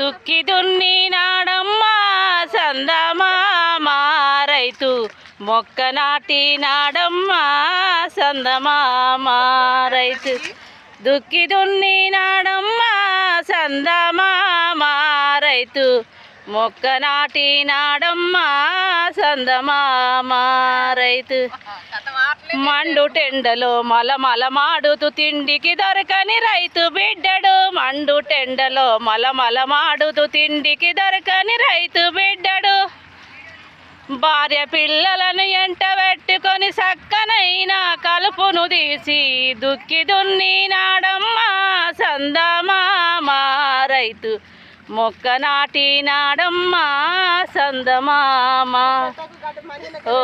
దుక్కి దున్ని నాడమ్మా సందమామా రైతు మొక్క నాటి నాడమ్మా సందమామా రైతు దుక్కి దున్ని నాడమ్మా సందమామా రైతు మొక్క నాటి నాడమ్మా సందమామా రైతు మండు టెండలో మల మల మాడుతూ తిండికి దొరకని రైతు బిడ్డడు. మండు టెండలో మల మల మాడుతూ తిండికి దొరకని రైతు బిడ్డడు. భార్య పిల్లలను ఎంట పెట్టుకొని సక్కనైన కలుపును తీసి దుక్కి దున్ని నాడమ్మా సందమామా రైతు మొక్క నాటి నాడమ్మా సందమామ. ఓ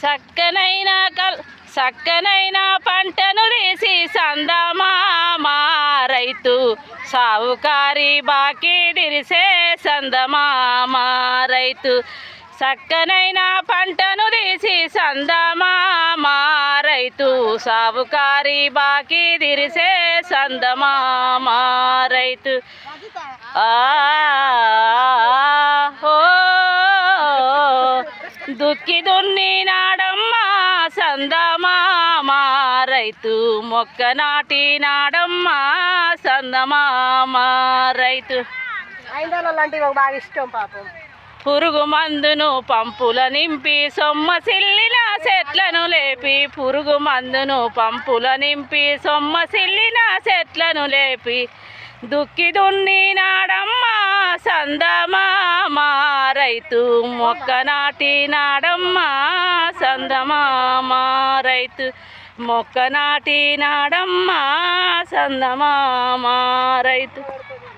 సక్కనైన కల్ సక్కనైన పంటను తీసి సందమామ. రైతు సావుకారి బాకీ దిరిసే సందమామ. రైతు చక్కనైన పంటను తీసి సందమామా రైతు సావుకారి బాకీ దిరిసే సందమామా రైతు. దుక్కి దున్ని నాడమ్మా సందమామా రైతు. మొక్క నాటి నాడమ్మా సందమామా రైతు. ఐదు లాంటివి ఒక బాగా ఇష్టం పాపం. పురుగు మందును పంపుల నింపి సొమ్మ సిల్లిన చెట్లను లేపి పురుగు మందును పంపుల నింపి సొమ్మ సిల్లిన చెట్లను లేపి దుక్కి దున్ని నాడమ్మా సందమామా రైతు మొక్క నాటి నాడమ్మా సందమామా రైతు మొక్క నాటి నాడమ్మా సందమామా రైతు